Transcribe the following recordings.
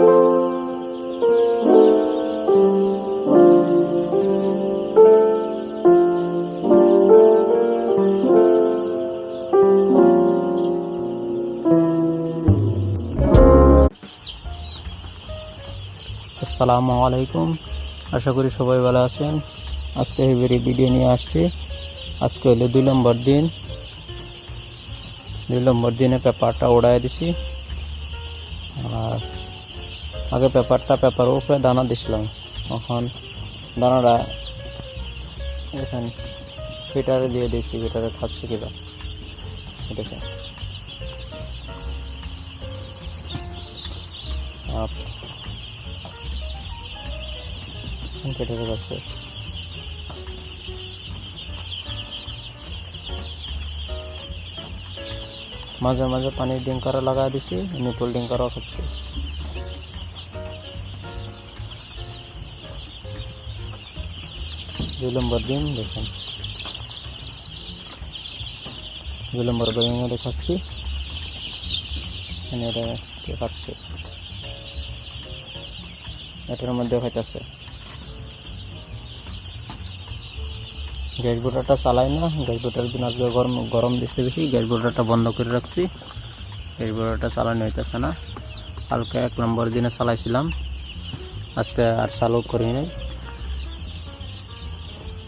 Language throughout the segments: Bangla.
আসসালামু আলাইকুম আশা করি সবাই ভালো আছেন। আজকে হেভেরি ভিডিও নিয়ে আসছি। আজকে হলো দুই নম্বর দিন। দুই নম্বর দিনে পেপারটা ওড়াই দিছি। আর আগে পেপারটা পেপারের উপরে দানা দিছিলাম এখন দানাটা এখানে ফিটারে দিয়ে দিয়েছি ফিটারে খাচ্ছে কিবা দেখে আপ কেটে যাচ্ছে মাঝে মাঝে পানির ডিঙ্কারা লাগাই দিছি নিপুল ডিঙ্কারও খাচ্ছে দুই নম্বর দিন দেখুন। দুই নম্বর দিন খাচ্ছি এখানে এটা কে এটার মধ্যে খাইতেছে গ্যাস বোটারটা চালাই না, গ্যাস বোটার দিন আজকে গরম গরম দিচ্ছে বেশি, গ্যাস বোটারটা বন্ধ করে রাখছি। গ্যাস বোটারটা চালানো হইতেছে না। কালকে এক নম্বর দিনে চালাইছিলাম। আজকে আর চালু করি নাই।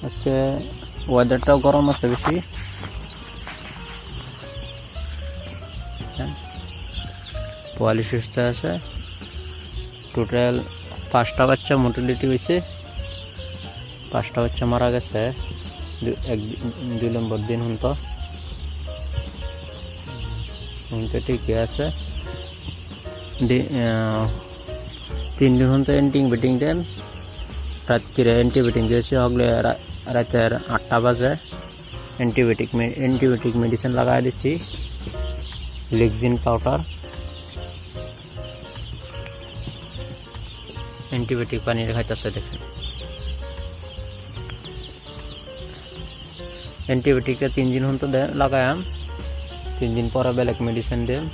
আজকে ওয়েদারটাও গরম আছে বেশি। পোয়ালি সুস্থ আছে। টোটাল পাঁচটা বাচ্চা মোটিলিটি হয়েছে। পাঁচটা বাচ্চা মারা গেছে এক দুই নম্বর দিন হুন তো হুন তো ঠিকই আছে তিন দিন হুন তো এন্টিং বেটিং দেন। রাত্রিরে অ্যান্টিবায়োটিক দিয়েছি। হগলে রাতের আটটা বাজে। অ্যান্টিবায়োটিক অ্যান্টিবায়োটিক মেডিসিন লাগাই দিছি। লেগজিন পাউডার। অ্যান্টিবায়োটিক পানি খাইতেছে দেখেন। অ্যান্টিবায়োটিকটা তিন দিন হন তো লাগায়াম। তিন দিন পরে বেলেগ মেডিসিন দেন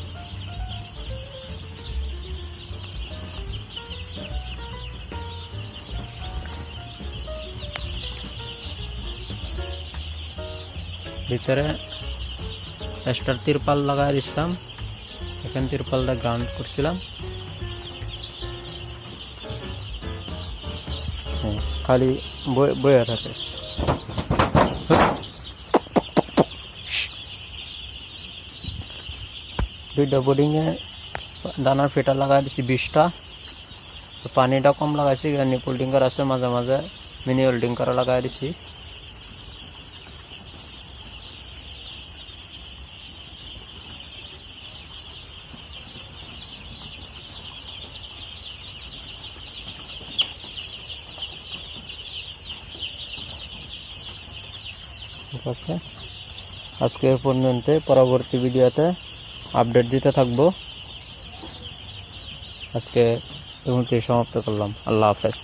ভিতরে এক্সট্রা তিরপাল লাগাই দিছিলাম। এখানে তিরপালটা গ্রাউন্ড করছিলাম। খালি বয়ে থাকে। দুইটা বোর্ডিংয়ে দানার ফিটা লাগাই দিছি বিশটা। পানিটা কম লাগাইছি নিপুল ডিঙ্কার আছে, মাঝে মাঝে মিনিমাল ডিঙ্কার লাগাই দিছি। ঠিক আছে? আজকে এ পর্যন্ত পরবর্তী ভিডিওতে আপডেট দিতে থাকব। আজকে এই সমাপ্ত করলাম। আল্লাহ হাফেজ।